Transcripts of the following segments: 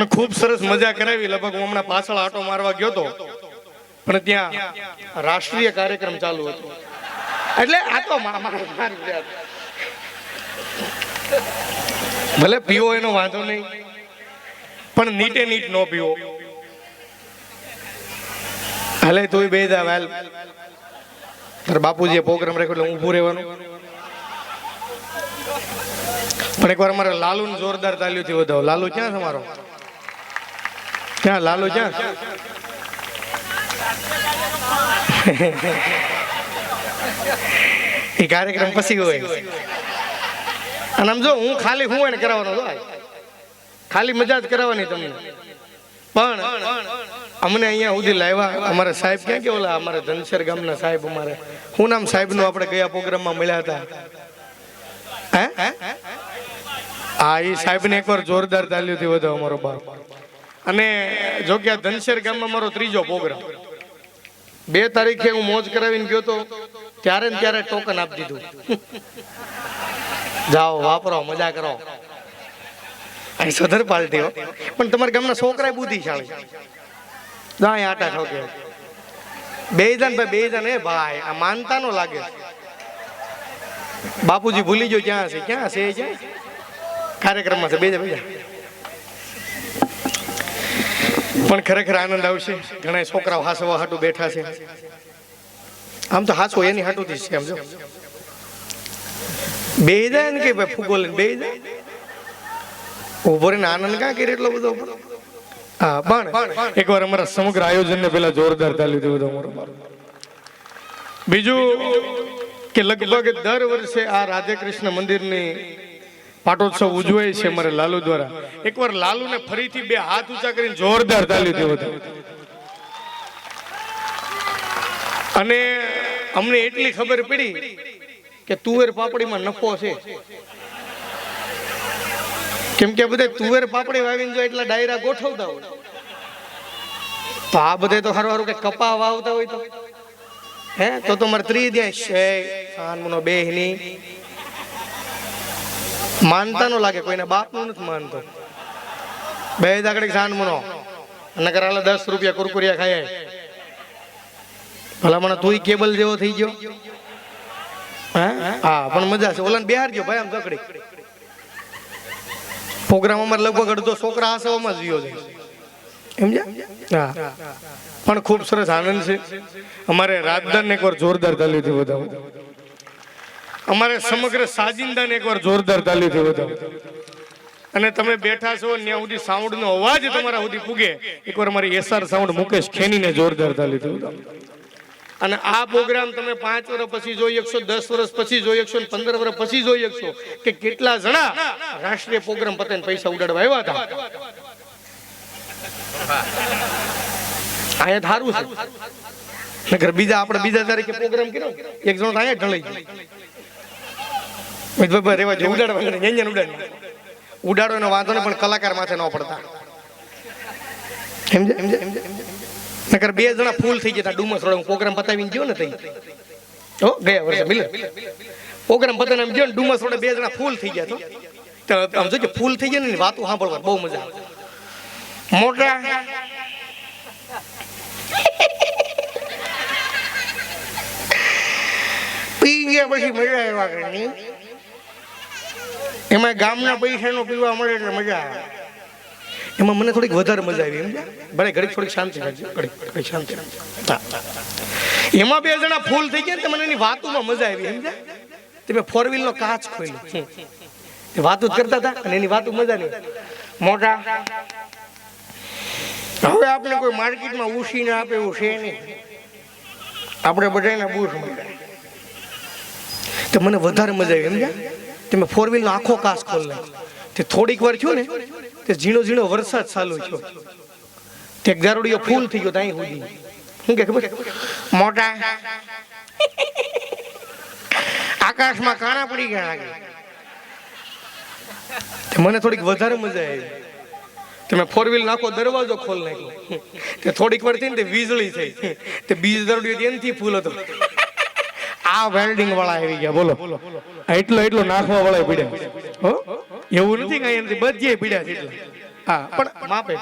પણ ખૂબ સરસ મજા કરાવી. લગભગ હું હમણાં પાછળ આટો મારવા ગયો તો. પણ ત્યાં રાષ્ટ્રીય કાર્યક્રમ ચાલુ હતો. એટલે આ તો મા- મા- મારી જાત. ભલે પીવો એનો વાંધો નહીં, પણ નીટે નીટ નો પીવો. હાલે તોય બે દા વેલ. બાપુજીએ પ્રોગ્રામ રાખ્યો એટલે ઊભું રહેવાનું. પણ એકવાર અમારે લાલુ જોરદાર તાલ્યું થી વધાવો. લાલુ ક્યાં મારો? ક્યાં? લાલુ ક્યાં? એ કાર્યક્રમ પછી હોય. અને આમ જો હું ખાલી હું એને કરાવવાનો હતો ખાલી મજા જ કરાવવાની તમને. પણ અમને અહીંયા સુધી લાવ્યા. અમારા સાહેબ ક્યાં કે ઓલા અમારા ધનસર ગામના સાહેબ અમારે. શું નામ સાહેબનું આપણે ગયા પ્રોગ્રામમાં મળ્યા હતા? હે? હા એ સાહેબને એકવાર જોરદાર તાલ્યુંથી વધો અમારો બાપ. અને જો આ ધનસર ગામમાં મારો ત્રીજો પ્રોગ્રામ. બે તારીખે હું મોજ કરાવીને ગયો તો ત્યારે ને ત્યારે ટોકન આપી દીધું. જાઓ, વાપરો, મજા કરો. અહીં સધર પાલટીઓ પણ તમારા ગામના છોકરા બુદ્ધિશાળી. જાય આટા ઠોકે. બે જણ ભાઈ, બે જણ, એ ભાઈ, આ માનતા નો લાગે. બાપુજી ભૂલી ગયો, ક્યાં છે ક્યાં છે કાર્યક્રમમાં છે, બે જા બે. પણ ખરેખર આનંદ આવશે. ઘણા છોકરાઓ હાસવા હાટું બેઠા છે. આમ તો હાસો એની હાટું થી છે સમજો બે જાય ને કે ભાઈ ફૂગો લઈને બે જાય? ઊભો રહીને આનંદ ક્યાં કરે એટલો બધો? હા પણ એકવાર અમારા સમગ્ર આયોજનને પેલા જોરદાર તાલી દીધું અમારું. બીજું કે લગભગ દર વર્ષે આ રાધે કૃષ્ણ મંદિરની પાટોત્સવ ઉજવાય છે અમારે લાલુ દ્વારા. એકવાર લાલુને ફરીથી બે હાથ ઊંચા કરીને જોરદાર તાલી દેવો અને અમને એટલી ખબર પડી કે તુવેર પાપડીમાં નફો છે. કેમ કે બધા તુવેર પાપડી વાવીને જો એટલા ડાયરા ગોઠવતા હોય. તો આ બધે તો હારું હારું કે કપા વાવતા હોય તો. હે? તો તો મારે ત્રી દે છે. ખાનમનો બેહની. માનતા નો લાગે, કોઈને બાપનું નથી માનતો. બે દાકડી ખાનમનો નકર આલે દસ રૂપિયા કુરકુરિયા ખાય ભલા મને તુંય કેબલ જેવો થઈ ગયો. હે? પણ મજા છે. ઓલા બિહાર ગયો ભાઈ આમ કકડી પ્રોગ્રામ અમારે લગભગ અડધો છોકરા હાસવામાં જ ગયો છે. સમજ્યા? હા. પણ ખૂબ સરસ આનંદ છે. અમારે રાજદાન એકવાર જોરદાર તાલીથી વધાવો અમારે સમગ્ર સાજિંદાને એકવાર જોરદાર તાલીથી વધાવો. અને તમે બેઠા છો ત્યાં સુધી સાઉન્ડનો અવાજ તમારા સુધી પૂગે. એકવાર અમારી એસઆર સાઉન્ડ મુકેશ ખેનીને જોરદાર તાલીથી વધાવો. અને આ પ્રોગ્રામ તમે પાંચ વર્ષ પછી જોઈ શકશો, દસ વર્ષ પછી જોઈ શકશો પંદર વર્ષ પછી જોઈ શકશો કે કેટલા જણા રાષ્ટ્રીય પ્રોગ્રામ પતે ને પૈસા ઉડાડવા આવ્યા હતા. અહીંયા ધારું છે. બીજા, આપણે બીજા તારીખે પ્રોગ્રામ કર્યો. એક જણો અહીંયા ઢળી ગયો. મિતભાઈ રેવા જો નહીં, અહીંયા ઉડાડ ઉડાડો એનો વાંધો નહીં પણ કલાકાર માથે ન પડતા. સમજે નકર બે જણા ફૂલ થઈ જતા ડુમસ રોડ પ્રોગ્રામ પતાવીને ગયો ને તઈ. હો ગયા વર્ષે મિલે. પ્રોગ્રામ પતાવીને આમ ગયો ને ડુમસ રોડે બે જણા ફૂલ થઈ ગયા તો. આમ જો ફૂલ થઈ ગયા ને વાતો સાંભળવા બહુ મજા આવે. મોટા. પી ગયા પછી મજા આવ્યા કરની એમાં ગામના પૈસાનો પીવા મળે એટલે મજા આવે. એમાં મને થોડીક વધારે મજા આવી એમ ભલે ઘડીક થોડીક શાંતિ ઘડીક શાંતિ. એમાં બે જણા ફૂલ થઈ ગયા ને મને એની વાતોમાં મજા આવી સમજ્યા? મેં ફોર વ્હીલ નો કાચ ખોલ્યો. વાતો જ કરતા હતા અને એની વાતો મજા નહીં. મોટા હવે આપણે કોઈ માર્કેટમાં ઉછીને આપે એવું છે નહીં. આપણે બધાને બૂસ મળે. તો મને વધારે મજા આવી સમજ્યા? તમે ફોર વ્હીલ નો આખો કાચ ખોલ નાખ્યો. તે થોડીક વાર થયો ને, તે ઝીણો ઝીણો વરસાદ ચાલુ થયો. તે એક ફૂલ થઈ ગયો ત્યાં સુધી. શું કે ખબર? મોટા. આકાશમાં કાણા પડી ગયા તે મને થોડીક વધારે મજા આવી. તમે ફોર વ્હીલ નાખો દરવાજો ખોલ નાખ્યો. તે થોડીક વાર થઈ ને તે વીજળી થઈ. તે બીજ દરડિયો એનથી ફૂલ હતો. આ વેલ્ડિંગ વાળા આવી ગયા, બોલો. એટલો એટલો નાખવા વાળા પીડ્યા. હો? એવું નથી કઈ એનાથી બધે પીડ્યા છે એટલા. હા, પણ માપે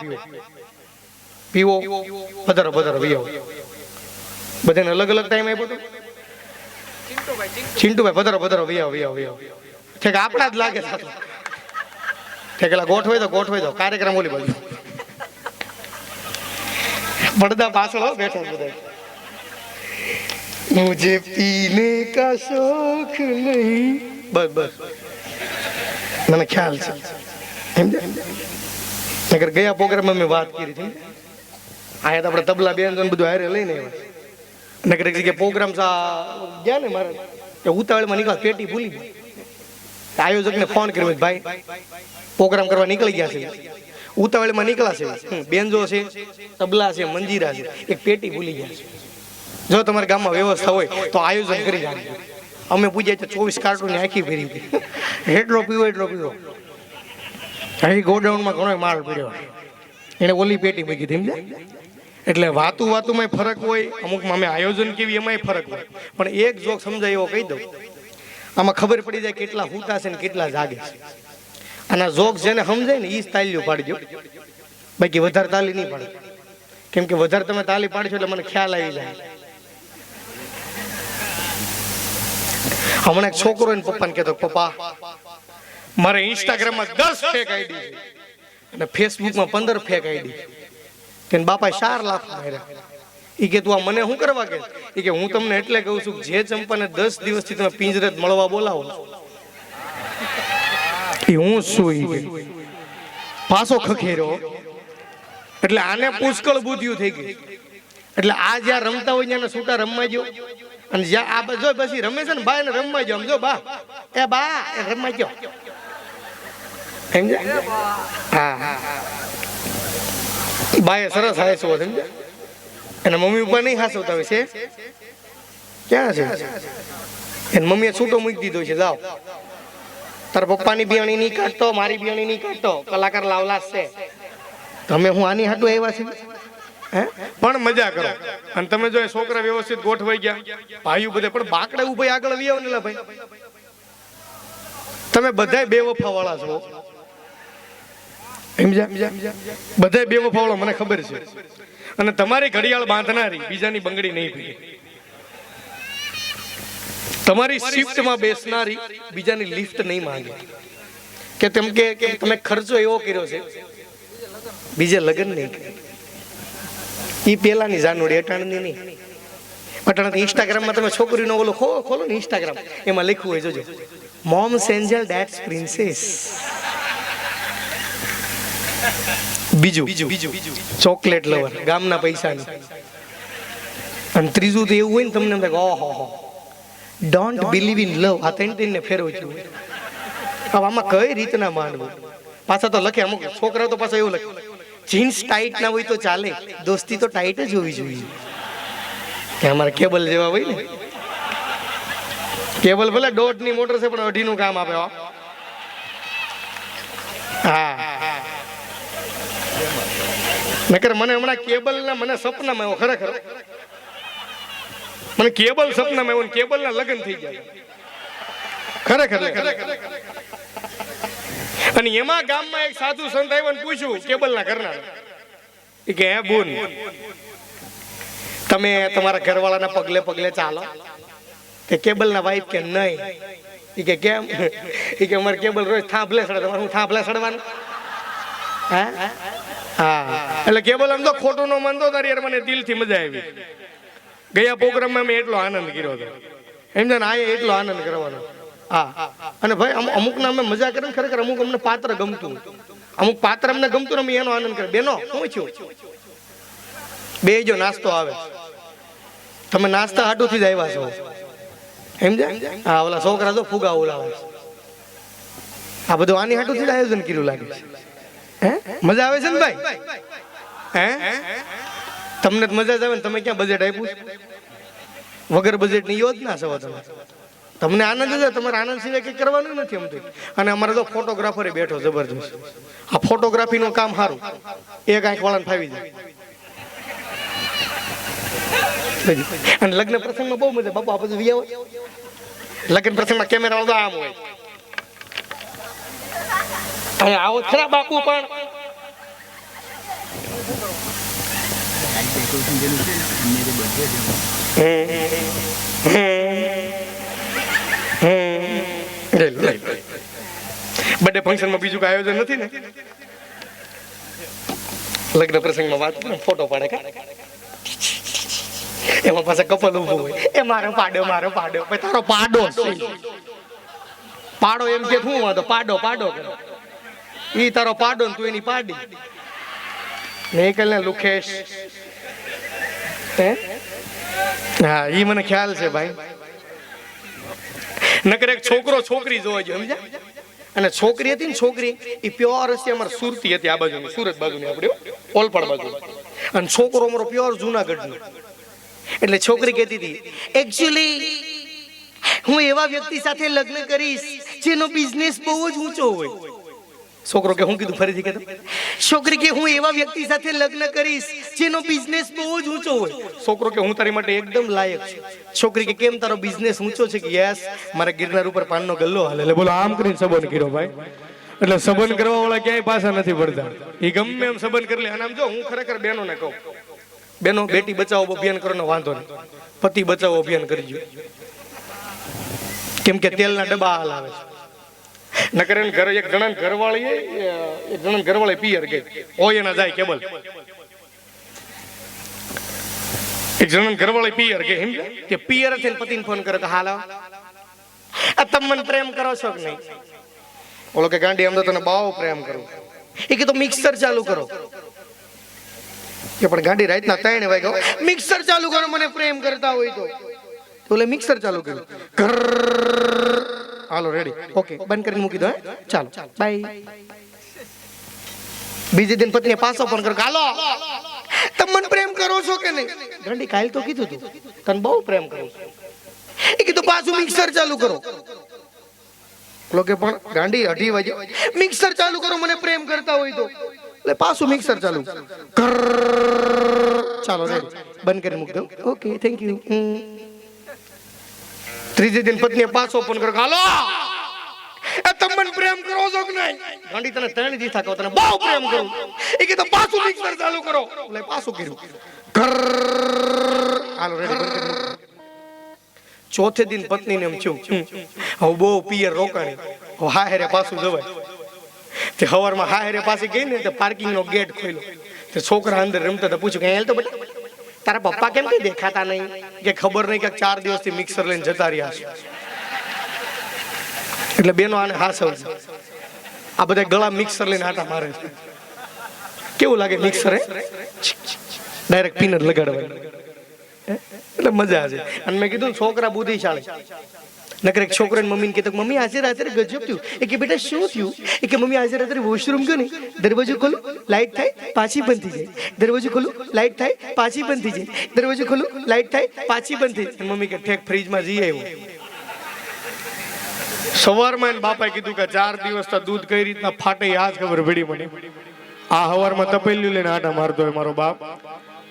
પીવો. પીવો, પધારો પધારો, પીવો. બધાને અલગ અલગ ટાઈમ આપ્યો હતો ચિંટુભાઈ, પધારો પધારો વિયાવ વિયાવ વિયાવ ઠેક, આપણા જ લાગે સાચું ઠેકેલા ગોઠવાઈ દો ગોઠવાઈ દો. કાર્યક્રમ ઓલી બાજુ. પડદા પાછળ બેઠા બધા. મુझे પીને કા શોખ નહીં બસ બસ મને ખ્યાલ છે સમજ્યા નગર ગયા પ્રોગ્રામમાં મેં વાત કરી હતી આયા તો આપણે તબલા બેન બધું હારે લઈને આવ્યા નગર એક જગ્યાએ પ્રોગ્રામ ગયા ને મારે એ ઉતાવળમાં નીકળ્યા, પેટી ભૂલી ગઈ આયોજકને ફોન કર્યો, ભાઈ પ્રોગ્રામ કરવા નીકળી ગયા છે. ઉતાવળમાં નીકળ્યા છે બેન્જો છે, તબલા છે, મંજીરા છે, એક પેટી ભૂલી ગયા છે. જો તમારા ગામમાં વ્યવસ્થા હોય તો આયોજન કરી રાખજો અમે પૂજ્યા તો ચોવીસ કાર્ટૂન આખી ફેરી એટલો પીવો એટલો પીવો. અહીં ગોડાઉનમાં ઘણો માલ પડ્યો. એને ઓલી પેટી મૂકી હતી એટલે વાતું વાતુમાં ફરક હોય, અમુકમાં અમે આયોજન કેવી, એમાંય ફરક હોય. પણ એક જોક સમજાય એવો કહી દઉં. આમાં ખબર પડી જાય કેટલા હુતા છે ને કેટલા જાગે છે. આના જોક જેને સમજાય ને એ જ તાલીઓ પાડજો. બાકી વધારે તાલી નહીં પાડે. કેમ કે વધારે તમે તાલી પાડશો એટલે મને ખ્યાલ આવી જાય. હમણાં એક છોકરો એને પપ્પાને કહેતો, પપ્પા, મારે ઇન્સ્ટાગ્રામમાં દસ ફેક આઈડી અને ફેસબુકમાં પંદર ફેક આઈડી કે બાપા ચાર લાખ માર્યા. એ કે, તું આ મને શું કરવા કે એ કે, હું તમને એટલે કહું છું જે ચંપાને દસ દિવસથી તમે પિંજરે મળવા બોલાવો એ હું શું પાછો ખખેરો એટલે આને પુષ્કળ બુદ્ધિયું થઈ ગઈ. એટલે આ જ્યાં રમતા હોય ત્યાં છૂટા રમવા જો અને જ્યાં આ બધો પછી રમે છે ને બા એને રમવા જો સમજો બા. એ બા, એ રમવા જો સમજ્યા? હા. હા બાએ સરસ હાસ્યો સમજ્યા? અને મમ્મી પપ્પા નહીં હાસવતા હોય છે. ક્યાં છે? એને મમ્મીએ છૂટો મૂકી દીધો છે, જાઓ. તારા પપ્પાની બિયાણી નહીં કાઢતો, મારી બિયાણી નહીં કાઢતો. કલાકાર લાવલા છે. તમે હું આની હાટું આવ્યા છે? પણ મજા કરો. અને તમે જો છોકરા વ્યવસ્થિત ગોઠવાઈ ગયા. ભાઈઓ બધે, પણ બાકડે ઊભા આગળ વી આવો ને ભાઈ. તમે બધાય બે વફા વાળા છો બધા બે વફા વાળા મને ખબર છે. અને તમારી ઘડિયાળ બાંધનારી બીજાની બંગડી નહીં ભીગે. તમારી શિફ્ટમાં બેસનારી બીજાની લિફ્ટ નહીં માંગે. કે તેમ કે તમે ખર્ચો એવો કર્યો છે. બીજે લગ્ન નહીં કરે એ પેલાની જાનવડી અટાણની નહીં. અટાણે ઇન્સ્ટાગ્રામમાં તમે છોકરીનો ઓલો ખો, ખોલો ને ઇન્સ્ટાગ્રામ એમાં લખ્યું હોય, જોજો. મોમ સેન્જલ ડેટ્સ પ્રિન્સેસ બીજું. બીજું ચોકલેટ લવર ગામના પૈસાની. અને ત્રીજું તો એવું હોય ને તમને એમ થાય ઓહો, હો. ડોન્ટ બિલીવ ઇન લવ આ ત્રણ ત્રણ ને ફેરવચ્યું હવે આમાં કઈ રીતના માનવું? પાછા તો લખે, અમુક છોકરાઓ તો પાછા એવું લખે. જીન્સ ટાઈટ ના હોય તો ચાલે. દોસ્તી તો ટાઈટ જ હોવી જોઈએ. કે અમારે કેબલ જેવા હોય ને. કેબલ ભલે દોઢની મોટર છે, પણ અઢી નું કામ આપે, હો. નકર મને હમણાં કેબલ ના મને સપનામાં આવ્યો, ખરેખર. મને કેબલ સપનામાં આવ્યો કેબલ ના લગ્ન થઈ ખરેખર ખરેખર. અને એમાં ગામમાં એક સાધુ સંત આવ્યો ને પૂછ્યું કેબલ ના કરનાર એ કે, હે બોન, તમે તમારા ઘરવાળાના પગલે પગલે ચાલો. કે કેબલ ના વાઈફ કે નહીં? એ કે, કેમ? એ કે, અમારે કેબલ રોજ થાંભલે સડે, તમારે હું થાંભલે સડવાનું? હે? હા. એટલે કેબલ આમ તો ખોટું નો માનતો, તારી યાર મને દિલથી મજા આવી. ગયા પ્રોગ્રામમાં મેં એટલો આનંદ કર્યો હતો. એમ ને આ એટલો આનંદ કરવાનો. હા અને ભાઈ અમુ- અમુકને અમે મજા કરે ખરેખર અમુક અમને પાત્ર ગમતું. અમુક પાત્ર અમને ગમતું અમે એનો આનંદ કરે બેનો, શું છું બે જો નાસ્તો આવે. તમે નાસ્તા હાટુથી જ આવ્યા છો. એમ જાય હા, ઓલા છોકરા તો ફુગા ઓલાવે. આ બધું આની હાટુથી જ આયોજન કર્યું લાગે હે? મજા આવે છે ને ભાઈ? હે? તમને મજા જ આવે ને તમે ક્યાં બજેટ આપ્યું? વગર બજેટની યોજના છો તમે? તમને આનંદ જ તમારે આનંદ સિવાય કંઈ કરવાનું નથી અમથી અને અમારે તો ફોટોગ્રાફરે બેઠો જબરજસ્ત. આ ફોટોગ્રાફીનું કામ સારું. એક આંખ વાળાને ફાવી જાય. અને લગ્ન પ્રસંગમાં બહુ મજા, બાપુ, આ બધું વ્યા હોય લગ્ન પ્રસંગમાં કેમેરા વાળો આમ હોય. અહીંયા આવો ખરા બાપુ પણ. હે હે. ને લઈ જે બર્થડે ફંક્શનમાં બીજું કઈ આયોજન નથી ને? લગ્ન પ્રસંગમાં વાત કરો ફોટો પાડે એમાં પાછા કપલ ઊભું હોય. એ મારો પાડો મારો પાડો. ભાઈ તારો પાડો પાડો એમ કે શું વાંધો? પાડો પાડો કરે ઈ તારો પાડો ને તું એની પાડી. નીકળ ને લુખેશ. હે? હા ઈ મને ખ્યાલ છે ભાઈ. નકર એક છોકરો છોકરી જોવા જોઈએ સમજ્યા? અને છોકરી હતી ને છોકરી એ પ્યોર હશે, અમારે સુરતી હતી આ બાજુની, સુરત બાજુની આપણે ઓલપાડ બાજુ. અને છોકરો અમારો પ્યોર જુનાગઢનો. એટલે છોકરી કહેતી હતી એકચ્યુઅલી હું એવા વ્યક્તિ સાથે લગ્ન કરીશ, જેનો બિઝનેસ બહુ જ ઊંચો હોય. છોકરો કે હું કીધું, ફરીથી કે છોકરી કે હું એવા વ્યક્તિ સાથે લગ્ન કરીશ, જેનો બિઝનેસ બહુ જ ઊંચો હોય. છોકરો કે હું તારી માટે એકદમ લાયક છું. છોકરી કે કેમ તારો બિઝનેસ ઊંચો છે કે યસ, મારા ગિરનાર ઉપર પાનનો ગલ્લો હાલે. એટલે બોલો, આમ કરીને સંબંધ કર્યો ભાઈ. એટલે સંબંધ કરવા વાળા ક્યાંય પાછા નથી પડતા. એ ગમે એમ સંબંધ કરી લે. અને આમ જો, હું ખરેખર બહેનોને કહું. બેનો, બેટી બચાવો અભિયાન કરવાનો વાંધો નહીં. પતિ બચાવો, અભિયાન કરજો કેમ કે તેલના ડબ્બા હાલ આવે છે. નકર એને એક જણા ઘરવાળી એક જણા ઘરવાળી પિયર ગઈ હોય એના જાય કેબલ. એક જણા ઘરવાળી પિયર ગઈ એમ કે પિયર થઈને પતિને ફોન કરે કે, હાલો. આ તમે પ્રેમ કરો છો કે નહીં? ઓલો કે, ગાંડી, આમ તને બહુ પ્રેમ કરું. એ કે, તો મિક્સર ચાલુ કરો. કે પણ ગાંડી રાતના ત્રણ વાગ્યા મિક્સર ચાલુ કરો, મને પ્રેમ કરતા હોય તો. તો ઓલે મિક્સર ચાલુ કર્યું. ઘર હાલો રેડી ઓકે બંધ કરીને મૂકી દો હે? ચાલો. બાય બીજે દિન પત્ની પાછો ફોન કરો હાલો તમે મને પ્રેમ કરો છો કે નહીં? ગંડી કાલ તો કીધું તું. તને બહુ પ્રેમ કરું છું. એ કીધું પાછું મિક્સર ચાલુ કરો. ઓલો કે પણ ગાંડી અઢી વાગે મિક્સર ચાલુ કરો મને પ્રેમ કરતા હોય તો. એટલે પાછું મિક્સર ચાલુ. ચાલો રેડી બંધ કરી મૂકી દઉં ઓકે થેન્ક યુ ત્રીજે દિન પત્નીએ પાછો ફોન કર્યો કે હાલો! એ તમને પ્રેમ કરો છો કે નહીં? ગાંડી તને ત્રણ દી થાકો તને બહુ પ્રેમ કરું. એ કે તો પાછું મિક્સર ચાલુ કરો. એટલે પાછું કર્યું. કર હાલો રેડી બંધ કરી. ચોથે દિન પત્નીને એમ થયું હવે બહુ પિયર રોકાણી. હવે હાહેરે પાછું જવાય. તે હવારમાં હાહેરે પાછી ગઈ ને તે પાર્કિંગ નો ગેટ ખોલ્યો. તે છોકરા અંદર રમતા હતા પૂછ્યું કે હેલ તો બેટા. તારા પપ્પા કેમ કે દેખાતા નહીં? કે ખબર નહીં કે ચાર દિવસથી મિક્સર લઈને જતા રહ્યા છે. એટલે બેનો આને હા છે. આ બધા ગળા મિક્સર લઈને આટા મારે છે. કેવું લાગે મિક્સર? હે ડાયરેક્ટ પીનર લગાડવા એટલે મજા છે અને મેં કીધું ને છોકરા બુદ્ધિશાળી. નકર એક છોકરાની મમ્મીને કહેતો મમ્મી, આજે રાત્રે ગજબ થયું. એ કે, બેટા, શું થયું? એ કે, મમ્મી, આજે રાત્રે વોશરૂમ ગયો ને દરવાજો ખોલું લાઈટ થાય, પાછી બંધ થઈ જાય. દરવાજો ખોલું લાઇટ થાય, પાછી બંધ થઈ જાય. દરવાજો ખોલું લાઇટ થાય, પાછી બંધ થઈ જાય. મમ્મી કે, ઠેક ફ્રીજમાં જઈ આવ્યું. સવારમાં બાપાએ કીધું કે, ચાર દિવસ દૂધ કઈ રીતના ફાટે આજ ખબર પડી મને. આ હવારમાં તપેલ્યું લઈને આટા મારતો હોય મારો બાપ.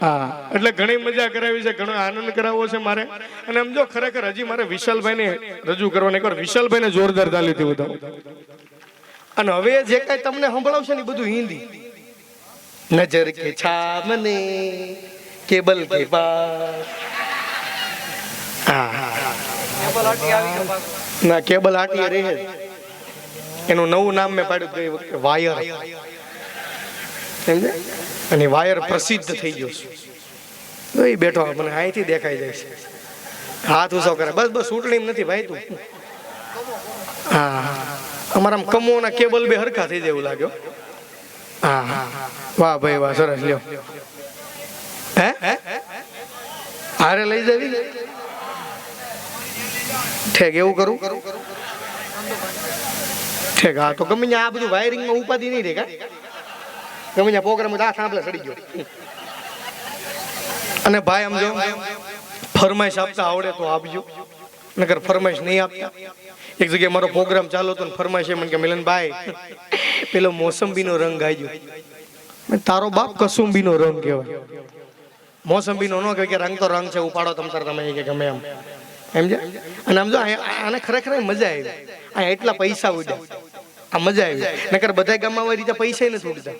હા. એટલે ઘણી મજા કરાવી છે, ઘણો આનંદ કરાવવો છે મારે. અને સમજો ખરેખર હજી મારે વિશાલભાઈને રજૂ કરવાની, એકવાર વિશાલભાઈને જોરદાર તાલીથી બતાવું. અને હવે જે કાંઈ તમને સંભળાવશે ને બધું હિન્દી. નજર કે છામને, કેબલ કે પાસ ના, કેબલ આટી રહે એનું નવું નામ મેં પાડ્યું વાયર. સમજે અને વાયર પ્રસિદ્ધ થઈ ગયો છું. એ બેઠો મને અહીંથી દેખાઈ જાય છે. હાથ ઉસો કરે. બસ બસ ચૂંટણી નથી ભાઈ તું હા. અમારા કમોના કેબલ બે હરખા થઈ જાય એવું લાગ્યો. હા હા. વાહ ભાઈ, વાહ, સરસ, લ્યો. હે? હારે લઈ જવી? ઠેક, એવું કરું? ઠેક, હા, તો ગમે આ બધું વાયરિંગમાં ઉપાધિ નહીં રે કા? ગમે ત્યાં પ્રોગ્રામ આ સાંભળે સડી ગયો. અને ભાઈ આમ જો, ફરમાઈશ આપતા આવડે તો આપજો. નકર ફરમાઈશ નહીં આપતા. એક જગ્યાએ મારો પ્રોગ્રામ ચાલુ હતો ફરમાઈશ એમ કે મિલનભાઈ પેલો મોસંબીનો રંગ ગાઈજો ગયો તારો બાપ કસુંબીનો રંગ કહેવાય. મોસંબીનો ન કે રંગ તો રંગ છે, ઉપાડો તમ તાર તમે કે ગમે એમ. એમ છે? અને આમ જો આને ખરેખર મજા આવી. આ એટલા પૈસા ઉડ્યા. આ મજા આવી. નકર બધા ગામમાં આવી રીતે પૈસા નથી ઉડતા.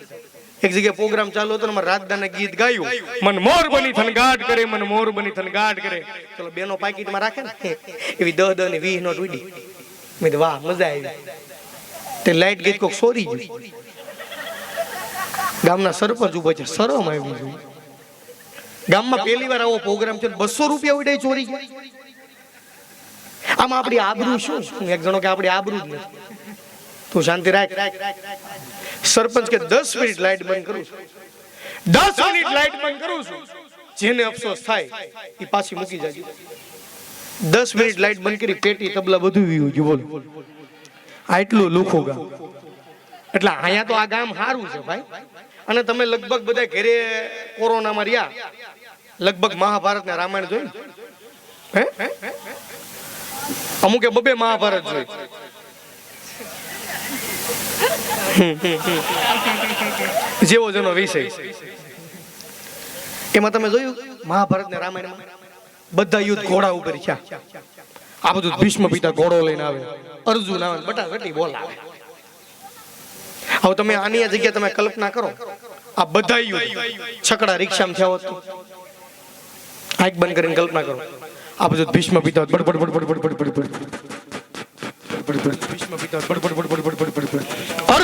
એક જગ્યાએ પ્રોગ્રામ ચાલુ હતો ને મારા રાજદાને ગીત ગાયું. મન મોર બની થનગાટ કરે મન મોર બની થનગાટ કરે. ચલો બેનો પાકીટમાં રાખે ને. એવી દહ દહ ને વીહ નોટ ઉડી. મેં વાહ મજા આવી. તે લાઈટ ગઈ કોક સોરી ગયું. ગામના સરપંચ ઊભા છે શરમ આવી ગયું ગામમાં પહેલી વાર આવો પ્રોગ્રામ છે બસો રૂપિયા ઉડાય ચોરી આમાં આપણી આબરૂ શું? એક જણો કે આપણી આબરૂ જ નથી. તું શાંતિ રાખ રાખ. સરપંચ કે દસ મિનિટ લાઈટ બંધ કરું છું દસ મિનિટ લાઈટ બંધ કરું છું જેને અફસોસ થાય એ પાછી મૂકી જાય દસ મિનિટ લાઈટ બંધ કરી પેટી તબલા બધું વીવું જો બોલ આટલું લુખું ગામ એટલે અહીંયા તો આ ગામ સારું છે ભાઈ અને તમે લગભગ બધા ઘરે કોરોનામાં રહ્યા લગભગ મહાભારત ને રામાયણ જોઈ હે અમુકે બબે મહાભારત જોઈ જેવો જેનો વિષય એમાં તમે જોયું મહાભારત ને રામાયણ બધા યુદ્ધ ઘોડા ઉપર થયા આ બધું ભીષ્મ પિતા ઘોડો લઈને આવે અર્જુન આવે બટાઘટી બોલાવે હવે તમે આની આ જગ્યા તમે કલ્પના કરો આ બધા છકડા રિક્ષામાં થયા હોત આઈક બંધ કરીને કલ્પના કરો આ બધું ભીષ્મ પિતા બડબડ બડબડ બડબડ બડબડ ભીષ્મ પિતા બડબડ બડબડ બડબડ બડબડ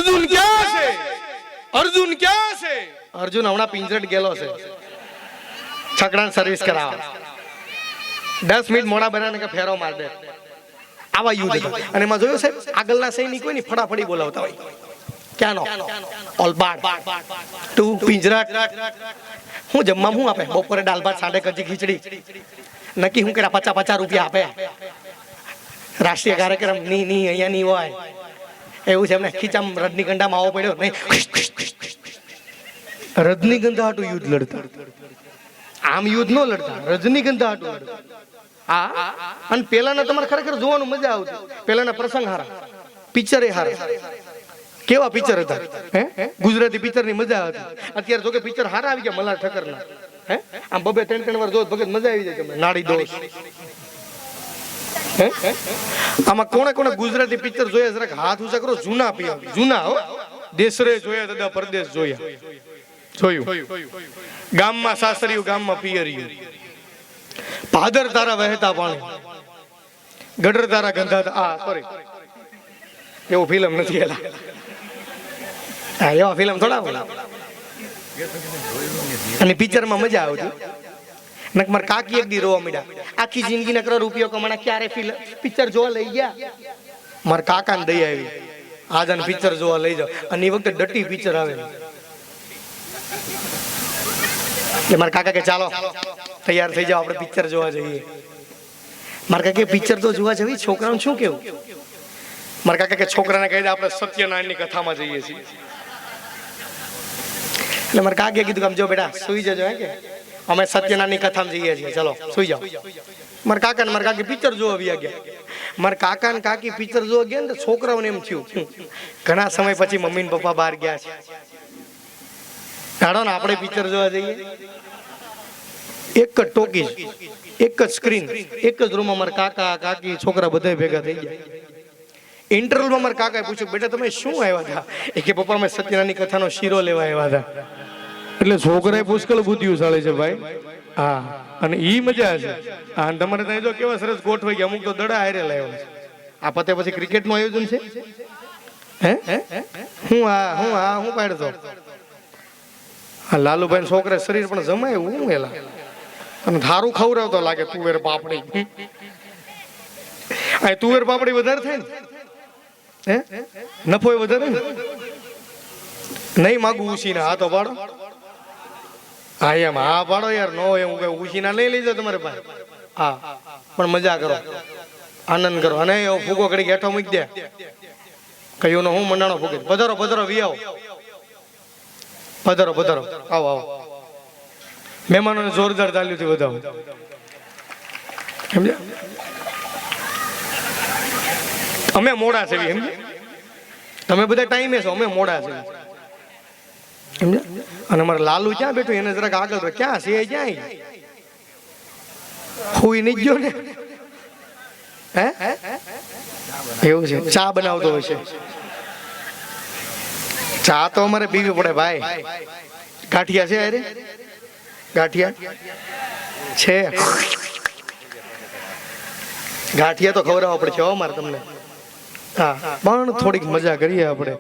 અર્જુન ક્યાં છે? અર્જુન હમણાં પિંજરટ ગયેલો છે. છકડા સર્વિસ કરાવવા દસ મિનિટ મોડા બનાને કે ફેરો માર દે. આવા યુદ્ધ. અને એમાં જોયું સાહેબ આગળના સૈનિકો ની ફટાફટી બોલાવતા હોય. ક્યાંનો? ઓલબાડ ટુ પિંજરાટ. હું જમવા હું આપે? બપોરે દાલ ભાત સાંડે કજી ખીચડી. નક્કી હું કે પચાસ પચાસ રૂપિયા આપે. રાષ્ટ્રીય કાર્યક્રમની ની અહીંયા ની હોય. એવું છે એમને. ખીચામ રજનીગંધામાં આવો પડ્યો. નહીં. રજનીગંધા હાટું યુદ્ધ લડતા. આમ યુદ્ધ ન લડતા. રજનીગંધા હાટું લડતા. હા અને પેલાના તમારે ખરેખર જોવાનું મજા આવતી. પેલાના પ્રસંગ હારા. પિક્ચર હારા. કેવા પિક્ચર હતા? હે? ગુજરાતી પિક્ચરની મજા હતી. અત્યારે જો કે પિક્ચર હારા આવી ગયા મલ્હાર ઠક્કરના. હે? આમ બબે ત્રણ ત્રણ વાર જો ભગત મજા આવી જાય તમને નાડી દોષ. હે? આમાં કોણે કોણે ગુજરાતી પિક્ચર જોયા જરાક હાથ ઊંચા કરો, જૂના પિયા જૂના હો. દેશરે જોયા તથા પરદેશ જોયા. જોયું. ગામમાં સાસરિયું ગામમાં પિયરિયું ભાદર તારા વહેતા પાણી. ગડર તારા ગંધાતા. આ સોરી એવું ફિલ્મ નથી એલા. હા, એવા ફિલ્મ થોડા બોલા અને પિક્ચરમાં મજા આવતી. નક માર કાકી એક દી રોવા મળ્યા આખી જિંદગી નકરો રૂપિયો કમાણા ક્યારે પિક્ચર જોવા લઈ ગયા? મારા કાકાને દઈ આવી. આજાને પિક્ચર જોવા લઈ જાઓ. અને એ વખતે ડટી પિક્ચર આવે. એ મારા કાકા કે, ચાલો, તૈયાર થઈ જાઓ, આપણે પિક્ચર જોવા જઈએ. મારા કાકા પિક્ચર તો જોવા જવી, છોકરાઓને શું કેવું? મારા કાકા કે, છોકરાને કહી દે, આપણે સત્યનારાયણની કથામાં જઈએ છીએ. એટલે મારા કાકે કીધું કે, આમ જો બેટા, સુઈ જજો, હે કે? અમે સત્યનાની કથામાં જઈએ છીએ. ચલો, સુઈ જાઓ. મારા કાકા મારા કાકી પિક્ચર જોવા આવ્યા ગયા. મારા કાકા ને કાકી પિક્ચર જોવા ગયા ને છોકરાઓને એમ થયું. ઘણા સમય પછી મમ્મી ને પપ્પા બહાર ગયા છે. હાડો ને, આપણે પિક્ચર જોવા જઈએ. એક જ ટોકી એક જ સ્ક્રીન એક જ રૂમમાં મારા કાકા, કાકી, છોકરા બધા ભેગા થઈ ગયા. ઇન્ટરવ્યુમાં મારા કાકાએ પૂછ્યું, બેટા, તમે શું આવ્યા હતા? એ કે, પપ્પા, અમે સત્યનાની કથાનો શીરો લેવા આવ્યા હતા. એટલે છોકરાએ પુષ્કળ બુદ્ધિશાળી છે ભાઈ. હા. અને ઈ મજા છે. હા અને તમારે ત્યાં જો કેવા સરસ ગોઠવાઈ ગયા અમુક તો દડા હારે લાવ્યો છે. આ પતે પછી ક્રિકેટનું આયોજન છે? હે? હું? હા હું હા હું પાડતો. હા લાલુભાઈ છોકરા શરીર પણ જમાય હું એલા. અને ધારું ખવડાવતો લાગે તુવેર પાપડી. આ તુવેર પાપડી વધારે થાય ને? હે? નફો વધારે નહીં માગું ઉછીને હા તો પાડો. હા, એમ. હા, પાડો યાર. નો એમ કઈ. ઉસીના લઈ લેજો તમારે પાસે. હા, પણ મજા કરો. આનંદ કરો. અને એવો ફૂગો કરી ગેઠો મૂકી દે. કયું હું મંડાણો ફૂગે પધારો પધારો, વી આવો. પધારો પધારો. આવો આવો. મહેમાનોને જોરદાર ચાલ્યું વધાવો સમજ્યા? અમે મોડા છે સમજ્યા? તમે બધા ટાઈમે છો. અમે મોડા છે અને અમારે લાલુ ક્યાં બેઠું? એને જરાક આગળ. ક્યાં? છે ક્યાંય ક્યાં હુઈ નહીં ગયો ને? હે? એવું છે. ચા બનાવતો હોય છે. ચા તો અમારે પીવી પડે ભાઈ. ગાંઠિયા છે અરે ગાંઠિયા? છે. ગાંઠિયા તો ખવડાવવા પડશે હો મારે તમને. હા. પણ થોડીક મજા કરીએ આપણે.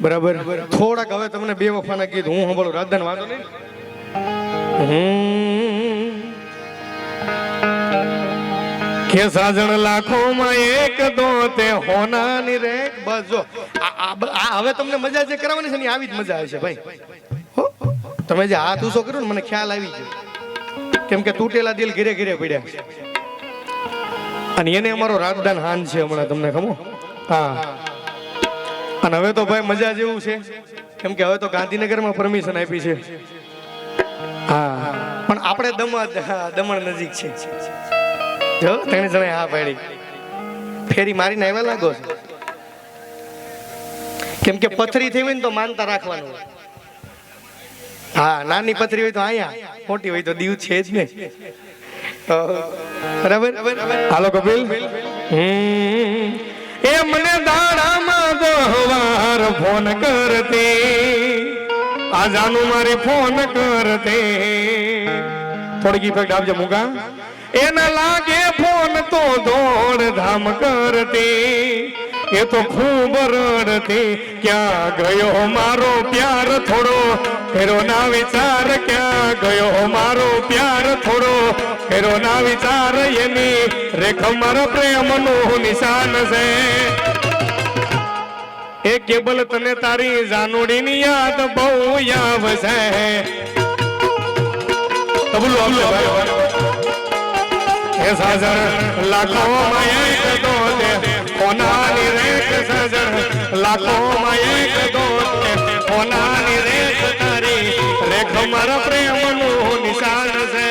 બરાબર. થોડાક હવે તમને બે વફાના ગીત હું સાંભળું રાજધાન વાંધો નહીં. કે સાજણ લાખોમાં એક દો તે હોનાની રે બસ આ- હવે તમને મજા જે કરાવવાની છે ને આવી જ મજા આવશે ભાઈ? તમે જે હાથ ઉસો કર્યો ને, મને ખ્યાલ આવી ગયો. કેમ કે તૂટેલા દિલ ઘીરે ઘીરે પડ્યા. અને એને અમારો રાજદાન હાન છે હમણાં તમને ખમો હા. અને હવે તો ભાઈ મજા જેવું છે. કેમ કે હવે તો ગાંધીનગરમાં પરમિશન આપી છે. હા પણ આપણે દમણ દમણ નજીક છે. જો ત્રણે જણે હા પાડી. ફેરી મારીને આવ્યા લાગો છે? કેમ કે પથરી થઈ હોય ને તો માનતા રાખવાનું હા નાની પથરી હોય તો અહીંયા. મોટી હોય તો દીવ છે જ ને બરાબર? હાલો કપિલ. હમ. એ મને દાડામાં દહવાર ફોન કરતે. આ જાનું મારે ફોન કરતે. થોડી ઇફેક્ટ આપજો મુકા એના લાગે ફોન તો દોડ ધામ કરતી. એ તો ખૂબ રડતી, ક્યાં ગયો મારો પ્યાર થોડો? ફેરો ના વિચાર ક્યાં ગયો મારો પ્યાર થોડો? ફેરો ના વિચાર એની રેખ મારો પ્રેમનું નિશાન છે. એ કેબલ તને તારી જાનુડીની યાદ બહુ આવશે તબલું આપજો ભાઈ સાજણ લાખો માં કોનાની રેખ સજણ લાખો માં એક દોસ્ત દે કોનાની રેખ તારી રેખ મારા પ્રેમનું નિશાન છે.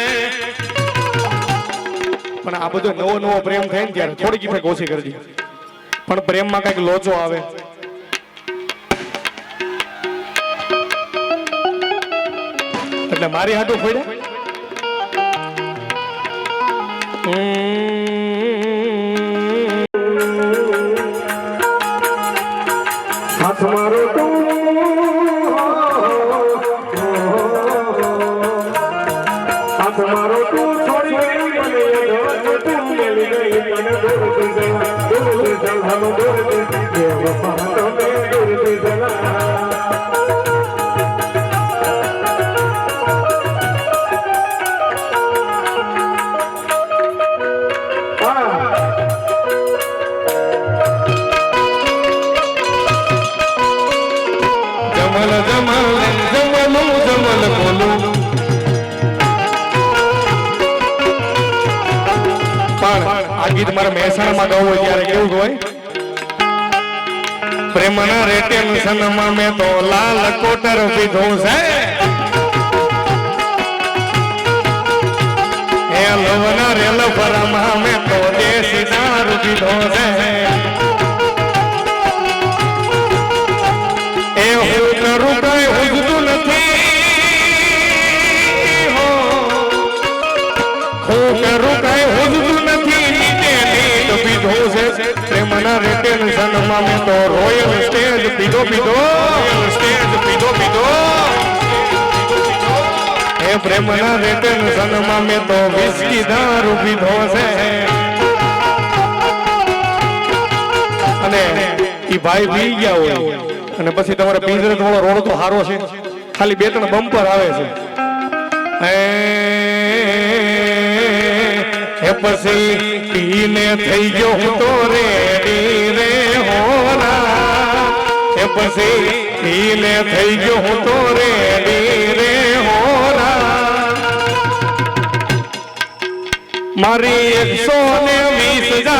પણ આ બધો નવો નવો પ્રેમ થાય ને ત્યારે થોડીક ઇફેક્ટ ઓછી કરજી. પણ પ્રેમમાં કંઈક લોચો આવે. એટલે મારી હાટું ફોડ્યા? હાથ મહેસાણામાં ગાવું હોય ત્યારે કેવું હોય? પ્રેમના રેટેન્શનમાં મેં તો લાલ કોટર પીધો છે. એ લવના રેલ ફરમાં મેં એ હું કરું ઉગતું હું. કરું કઈ પીધું છે? પ્રેમના રેટેન્શનમાં મેં તો રોયલ સ્ટેજ પીધો પીધો. સ્ટેજ પીધો પીધો. એ પ્રેમના રેટેન્શનમાં મેં તો વિસ્કી દારૂ પીધો છે અને ઈ ભાઈ પી ગયા હોય. અને પછી તમારે પિંજરે થોડો રોડ તો સારો છે. ખાલી બે ત્રણ બમ્પર આવે છે. એ એ પછી પીને થઈ ગયો તો રેડી રે હોરા એ પછી પીને થઈ ગયો તો રેડી રે હોરા મારી એકસો ને વીસ જાય